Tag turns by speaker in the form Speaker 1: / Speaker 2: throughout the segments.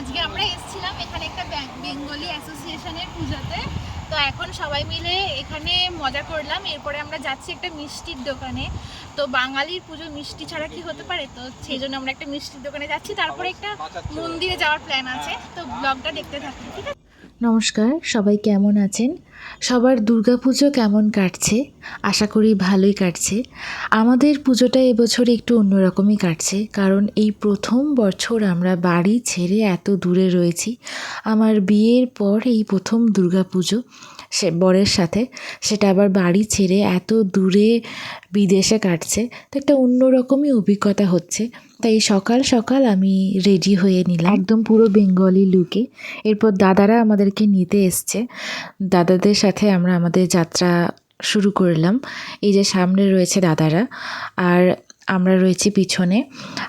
Speaker 1: আজকে আমরা এসেছিলাম এখানে একটা বেঙ্গলি অ্যাসোসিয়েশনের পুজোতে। তো এখন সবাই মিলে এখানে মজা করলাম। এরপরে আমরা যাচ্ছি একটা মিষ্টির দোকানে। তো বাঙালির পুজো মিষ্টি ছাড়া কি হতে পারে? তো সেই জন্য আমরা একটা মিষ্টির দোকানে যাচ্ছি। তারপরে একটা মন্দিরে যাওয়ার প্ল্যান আছে। তো ব্লগটা দেখতে থাকি ঠিক আছে?
Speaker 2: নমস্কার, সবাই কেমন আছেন? সবার দুর্গাপুজো কেমন কাটছে? আশা করি ভালোই কাটছে। আমাদের পুজোটা এবছর একটু অন্যরকমই কাটছে, কারণ এই প্রথম বছর আমরা বাড়ি ছেড়ে এত দূরে রয়েছি। আমার বিয়ের পর এই প্রথম দুর্গাপুজো। সে বরের সাথে। সেটা আবার বাড়ি ছেড়ে এত দূরে বিদেশে কাটছে, তো একটা অন্যরকমই অভিজ্ঞতা হচ্ছে। তাই সকাল সকাল আমি রেডি হয়ে নিলাম। একদম পুরো বেঙ্গলি লুকে এরপর দাদারা আমাদেরকে নিতে এসছে। দাদাদের সাথে আমরা আমাদের যাত্রা শুরু করলাম। এই যে সামনে রয়েছে দাদারা। আর আমরা রয়েছি পিছনে।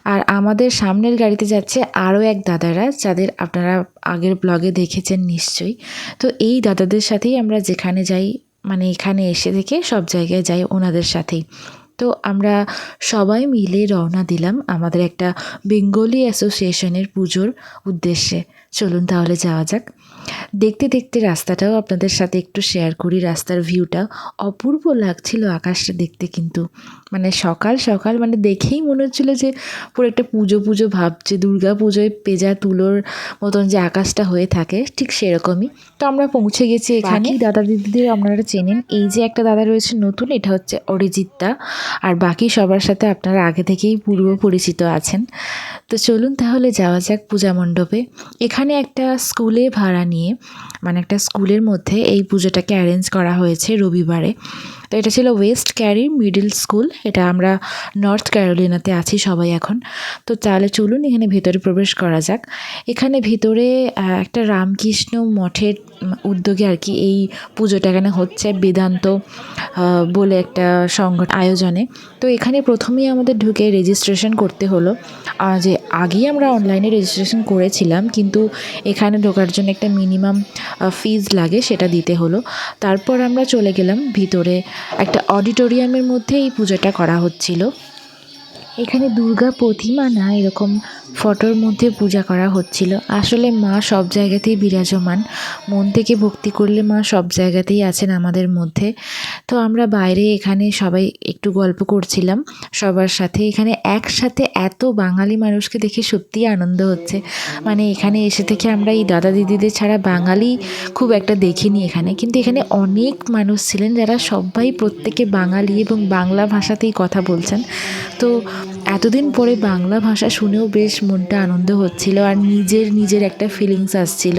Speaker 2: আর আমাদের সামনের গাড়িতে যাচ্ছে আরও এক দাদারা, যাদের আপনারা আগের ব্লগে দেখেছেন নিশ্চয়ই। তো এই দাদাদের সাথেই আমরা যেখানে যাই মানে এখানে এসে থেকে সব জায়গায় যাই ওনাদের সাথেই। তো আমরা সবাই মিলে রওনা দিলাম আমাদের একটা বেঙ্গলি অ্যাসোসিয়েশনের পুজোর উদ্দেশ্যে। চলুন তাহলে যাওয়া যাক। দেখতে দেখতে রাস্তাটাও আপনাদের সাথে একটু শেয়ার করি। রাস্তার ভিউটা অপূর্ব লাগছিল আকাশটা দেখতে কিন্তু। মানে সকাল সকাল মানে দেখেই মনে হচ্ছিল যে পুরো একটা পুজো পুজো ভাবছে। দুর্গা পুজোয় পেজা, তুলোর মতন যে আকাশটা হয়ে থাকে, ঠিক সেরকমই। তো আমরা পৌঁছে গেছি এখানে। দাদা দিদিদের আপনারা চেনেন। এই যে একটা দাদা রয়েছে নতুন, এটা হচ্ছে অরিজিৎ দা আর বাকি সবার সাথে আপনারা আগে থেকেই পূর্ব পরিচিত আছেন। তো চলুন তাহলে যাওয়া যাক পূজা মণ্ডপে। এখানে একটা স্কুলে ভাড়া নিয়ে মানে একটা স্কুলের মধ্যে এই পুজোটাকে অ্যারেঞ্জ করা হয়েছে রবিবারে। তো এটা ছিল ওয়েস্ট ক্যারি মিডল স্কুল এটা আমরা নর্থ ক্যারোলিনাতে আছি সবাই এখন। তো তাহলে চলুন এখানে ভেতরে প্রবেশ করা যাক। এখানে ভিতরে একটা রামকৃষ্ণ মঠের উদ্যোগে আর কি এই পুজোটা এখানে হচ্ছে বেদান্ত বলে একটা সংগঠন আয়োজনে। তো এখানে প্রথমেই আমাদের ঢুকে রেজিস্ট্রেশন করতে হলো। যে আগেই আমরা অনলাইনে রেজিস্ট্রেশন করেছিলাম, কিন্তু এখানে ঢোকার জন্য একটা মিনিমাম ফিজ লাগে, সেটা দিতে হলো। তারপর আমরা চলে গেলাম ভিতরে একটা অডিটোরিয়ামের মধ্যে এই পূজাটা করা হচ্ছিল। এখানে দুর্গা প্রতিমা না এরকম ফটোর মধ্যে পূজা করা হচ্ছিল। আসলে মা সব জায়গাতেই বিরাজমান। মন থেকে ভক্তি করলে মা সব জায়গাতেই আছেন আমাদের মধ্যে। তো আমরা বাইরে এখানে সবাই একটু গল্প করছিলাম। সবার সাথে এখানে একসাথে এত বাঙালি মানুষকে দেখে সত্যিই আনন্দ হচ্ছে। মানে এখানে এসে থেকে আমরা এই দাদা দিদিদের ছাড়া বাঙালি খুব একটা দেখিনি এখানে। কিন্তু এখানে অনেক মানুষ ছিলেন যারা সবাই প্রত্যেকে বাঙালি এবং বাংলা ভাষাতেই কথা বলছেন। তো এতদিন পরে বাংলা ভাষা শুনেও বেশ মনটা আনন্দ হচ্ছিল আর নিজের নিজের একটা ফিলিংস আসছিল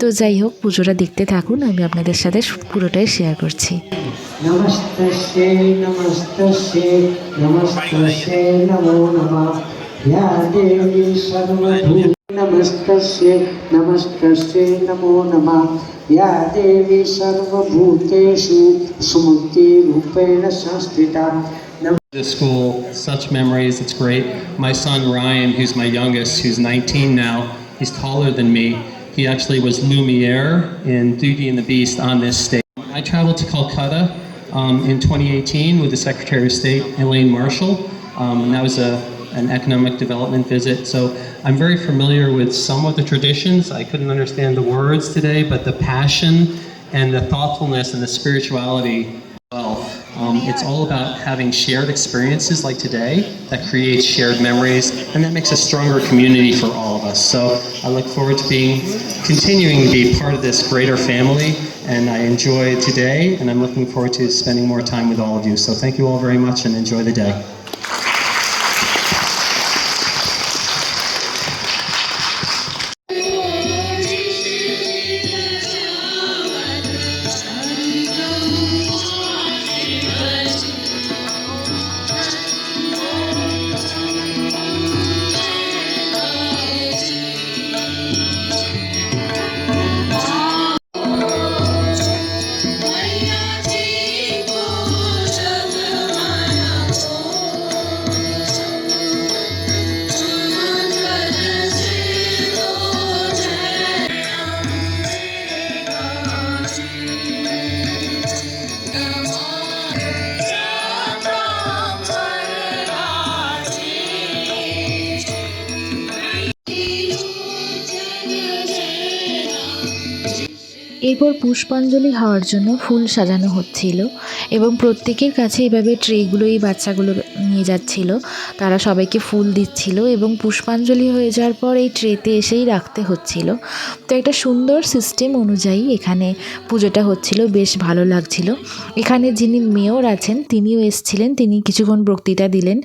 Speaker 2: তো যাই হোক পুজোটা দেখতে থাকুন আমি আপনাদের সাথে পুরোটাই শেয়ার করছি
Speaker 3: नमस्तस्यै नमस्तस्यै नमस्तस्यै नमो नमः या देवी सर्वभूत नमस्तस्यै नमस्तस्यै नमो नमः या देवी सर्वभूतेषु सुमूर्तिरूपेण संस्थिता
Speaker 4: This school, such memories, it's great. My son Ryan, who's my youngest, who's 19 now, he's taller than me. He actually was Lumiere in Beauty and the Beast on this stage. I traveled to Calcutta um, in 2018 with the Secretary of State, Elaine Marshall, um, and that was a, an economic development visit. So I'm very familiar with some of the traditions. I couldn't understand the words today, but the passion and the thoughtfulness and the spirituality well. Um, it's all about having shared experiences like today that creates shared memories and that makes a stronger community for all of us. So I look forward to being continuing to be part of this greater family and I enjoy today and I'm looking forward to spending more time with all of you. So thank you all very much and enjoy the day.
Speaker 2: এরপর পুষ্পাঞ্জলি হওয়ার জন্য ফুল সাজানো হচ্ছিল। এবং প্রত্যেকের কাছে এভাবে ট্রেগুলো এই বাচ্চাগুলো নিয়ে যাচ্ছিল। তারা সবাইকে ফুল দিচ্ছিল এবং পুষ্পাঞ্জলি হয়ে যাওয়ার পর এই ট্রেতে এসেই রাখতে হচ্ছিল। তো একটা সুন্দর সিস্টেম অনুযায়ী এখানে পুজোটা হচ্ছিল, বেশ ভালো লাগছিল। এখানে যিনি মেয়র আছেন, তিনিও এসছিলেন, তিনি কিছুক্ষণ বক্তৃতা দিলেন।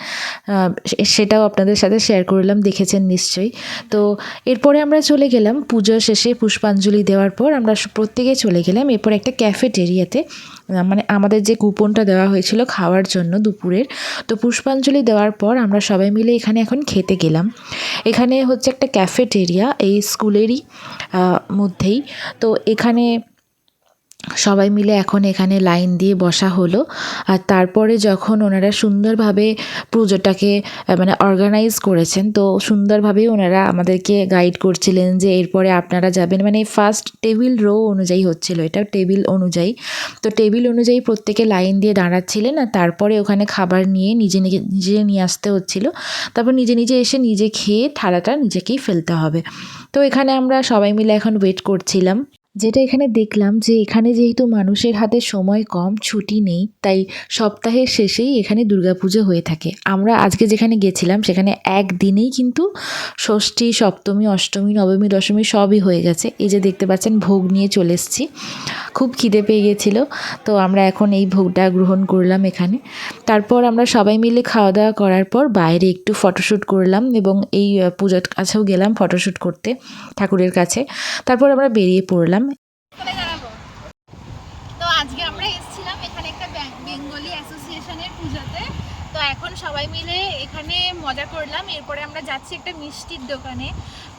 Speaker 2: সেটাও আপনাদের সাথে শেয়ার করলাম, দেখেছেন নিশ্চয়ই। তো এরপরে আমরা চলে গেলাম, পুজো শেষে পুষ্পাঞ্জলি দেওয়ার পর আমরা প্রত্যেকে চলে গেলাম, এরপর একটা ক্যাফেটেরিয়াতে মানে আমাদের যে কুপনটা দেওয়া হয়েছিল খাওয়ার জন্য দুপুরের, তো পুষ্পাঞ্জলি দেওয়ার পর আমরা সবাই মিলে এখানে এখন খেতে গেলাম। এখানে হচ্ছে একটা ক্যাফেটেরিয়া এই স্কুলেরই মধ্যেই। তো এখানে সবাই মিলে এখন এখানে লাইন দিয়ে বসা হলো। আর তারপরে যখন ওনারা সুন্দরভাবে পুজোটাকে মানে অর্গানাইজ করেছেন, তো সুন্দরভাবেই ওনারা আমাদেরকে গাইড করছিলেন যে এরপরে আপনারা যাবেন। মানে ফার্স্ট টেবিল রো অনুযায়ী হচ্ছিল এটা টেবিল অনুযায়ী। তো টেবিল অনুযায়ী প্রত্যেকে লাইন দিয়ে দাঁড়াচ্ছিলেন আর তারপরে ওখানে খাবার নিয়ে নিজে নিজে নিজে নিয়ে আসতে হচ্ছিল। তারপর নিজে নিজে এসে নিজে খেয়ে থালাটা নিজেকেই ফেলতে হবে। তো এখানে আমরা সবাই মিলে এখন ওয়েট করছিলাম। যেটা এখানে দেখলাম যে এখানে যেহেতু মানুষের হাতে সময় কম, ছুটি নেই, তাই সপ্তাহের শেষেই এখানে দুর্গাপুজো হয়ে থাকে। আমরা আজকে যেখানে গেছিলাম সেখানে একদিনেই কিন্তু ষষ্ঠী, সপ্তমী, অষ্টমী, নবমী, দশমী সবই হয়ে গেছে। এই যে দেখতে পাচ্ছেন ভোগ নিয়ে চলে এসেছি। খুব খিদে পেয়ে গেছিল, তো আমরা এখন এই ভোগটা গ্রহণ করলাম এখানে। তারপর আমরা সবাই মিলে খাওয়া দাওয়া করার পর বাইরে একটু ফটোশ্যুট করলাম এবং এই পুজোর কাছেও গেলাম ফটোশ্যুট করতে ঠাকুরের কাছে। তারপর আমরা বেরিয়ে পড়লাম
Speaker 1: কোথায় দাঁড়াবো তো আজকে আমরা এসেছিলাম এখানে একটা ব্যাং- বেঙ্গলি অ্যাসোসিয়েশনের পুজোতে তো এখন সবাই মিলে এখানে মজা করলাম। এরপরে আমরা যাচ্ছি একটা মিষ্টির দোকানে।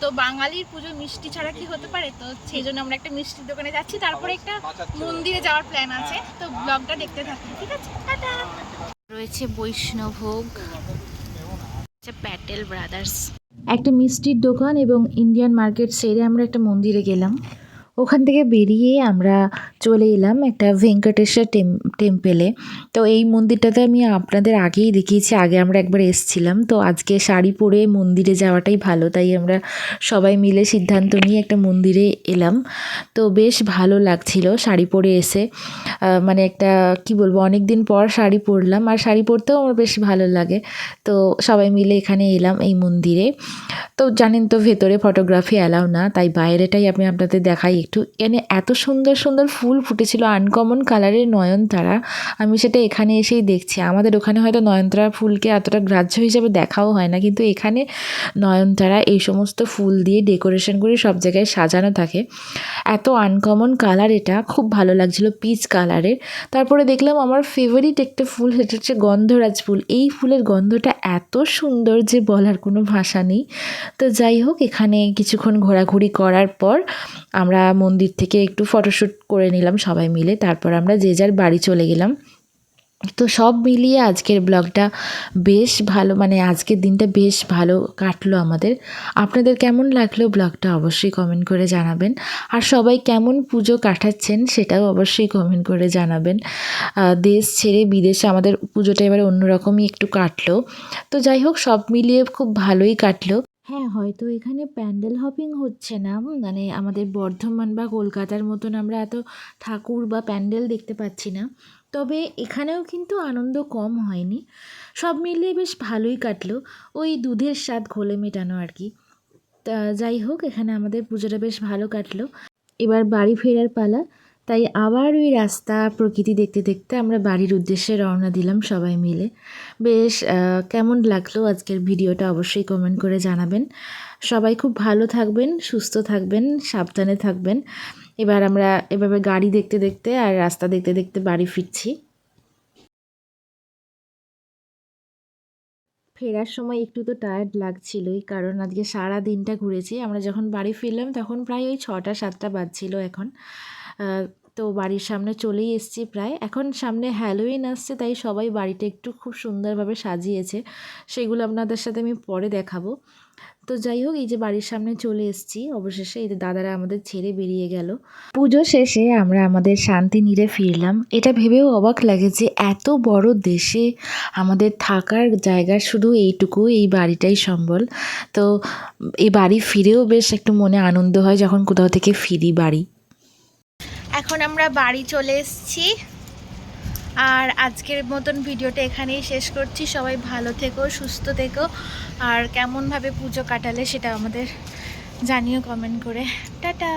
Speaker 1: তো বাঙালির পুজো মিষ্টি ছাড়া কি হতে পারে? তো সেই জন্য আমরা একটা মিষ্টির দোকানে যাচ্ছি। তারপরে একটা মন্দিরে যাওয়ার প্ল্যান আছে। তো ব্লগটা দেখতে থাকুন ঠিক আছে? টাটা!
Speaker 2: রয়েছে বৈষ্ণভোগ। প্যাটেল ব্রাদার্স। একটা মিষ্টির দোকান এবং ইন্ডিয়ান মার্কেট সেরে আমরা একটা মন্দিরে গেলাম। ওখান থেকে বেরিয়ে আমরা চলে এলাম একটা ভেঙ্কটেশ্বর টেম, টেম্পেলে। তো এই মন্দিরটাতে আমি আপনাদের আগেই দেখিয়েছি, আগে আমরা একবার এসেছিলাম। তো আজকে শাড়ি পরে মন্দিরে যাওয়াটাই ভালো, তাই আমরা সবাই মিলে সিদ্ধান্ত নিয়ে একটা মন্দিরে এলাম। তো বেশ ভালো লাগছিল শাড়ি পরে এসে। মানে একটা, কি বলব অনেক দিন পর শাড়ি পরলাম। আর শাড়ি পরতেও আমার বেশ ভালো লাগে। তো সবাই মিলে এখানে এলাম এই মন্দিরে। তো জানেন তো ভেতরে ফটোগ্রাফি অ্যালাউ না, তাই বাইরেটাই আমি আপনাদের দেখাই একটু এখানে এত সুন্দর সুন্দর ফুল ফুটেছিল আনকমন কালারের নয়নতারা। আমি সেটা এখানে এসেই দেখছি। আমাদের ওখানে হয়তো নয়নতারা ফুলকে এতটা গ্রাহ্য হিসেবে দেখাও হয় না, কিন্তু এখানে নয়নতারা এই সমস্ত ফুল দিয়ে ডেকোরেশন করে সব জায়গায় সাজানো থাকে। এত আনকমন কালার এটা, খুব ভালো লাগছিল পিচ কালারের তারপরে দেখলাম আমার ফেভারিট একটা ফুল, সেটা হচ্ছে গন্ধরাজ ফুল। এই ফুলের গন্ধটা এত সুন্দর যে বলার কোনো ভাষা নেই। তো যাই হোক, এখানে কিছুক্ষণ ঘোরাঘুরি করার পর আমরা মন্দির থেকে একটু ফটোশ্যুট করে নিলাম সবাই মিলে। তারপর আমরা যে যার বাড়ি চলে গেলাম। তো সব মিলিয়ে আজকের ব্লগটা বেশ ভালো মানে আজকের দিনটা বেশ ভালো কাটলো আমাদের। আপনাদের কেমন লাগল ব্লগটা অবশ্যই কমেন্ট করে জানাবেন। আর সবাই কেমন পুজো কাটাচ্ছেন সেটাও অবশ্যই কমেন্ট করে জানাবেন। দেশ ছেড়ে বিদেশে আমাদের পুজোটা এবারে অন্যরকমই একটু কাটলো। তো যাই হোক, সব মিলিয়ে খুব ভালোই কাটলো। হ্যাঁ হয়তো এখানে প্যান্ডেল হপিং হচ্ছে না। মানে আমাদের বর্ধমান বা কলকাতার মতন আমরা এত ঠাকুর বা প্যান্ডেল দেখতে পাচ্ছি না। তবে এখানেও কিন্তু আনন্দ কম হয়নি। সব মিলিয়ে বেশ ভালোই কাটলো। ওই দুধের স্বাদ ঘোলে মেটানো আর কি। তা যাই হোক, এখানে আমাদের পুজোটা বেশ ভালো কাটলো। এবার বাড়ি ফেরার পালা। তাই আবার ওই রাস্তা প্রকৃতি দেখতে দেখতে আমরা বাড়ির উদ্দেশ্যে রওনা দিলাম সবাই মিলে। বেশ কেমন লাগল আজকের ভিডিওটা অবশ্যই কমেন্ট করে জানাবেন। সবাই খুব ভালো থাকবেন, সুস্থ থাকবেন, সাবধানে থাকবেন। এবার আমরা এভাবে গাড়ি দেখতে দেখতে আর রাস্তা দেখতে দেখতে বাড়ি ফিরছি। ফেরার সময় একটু তো টায়ার্ড লাগছিলই, কারণ আজকে সারা দিনটা ঘুরেছি। আমরা যখন বাড়ি ফিরলাম তখন প্রায় ওই ছটা, সাতটা বাজছিল এখন। তো বাড়ির সামনে চলেই এসেছি প্রায়। এখন সামনে হ্যালোইন আসছে, তাই সবাই বাড়িটা একটু খুব সুন্দরভাবে সাজিয়েছে। সেগুলো আপনাদের সাথে আমি পরে দেখাবো। তো যাই হোক, এই যে বাড়ির সামনে চলে এসেছি। অবশেষে এই দাদারা আমাদের ছেড়ে বেরিয়ে গেল। পুজো শেষে আমরা আমাদের শান্তি নিরে ফিরলাম। এটা ভেবেও অবাক লাগে যে এত বড় দেশে আমাদের থাকার জায়গা শুধু এইটুকু, এই বাড়িটাই সম্বল। তো এই বাড়ি ফিরেও বেশ একটু মনে আনন্দ হয় যখন কোথাও থেকে ফিরি বাড়ি।
Speaker 1: এখন আমরা বাড়ি চলে এসছি। আর আজকের মতন ভিডিওটা এখানেই শেষ করছি। সবাই ভালো থেকো, সুস্থ থেকো। আর কেমনভাবে পুজো কাটালে সেটা আমাদের জানিও কমেন্ট করে। টাটা!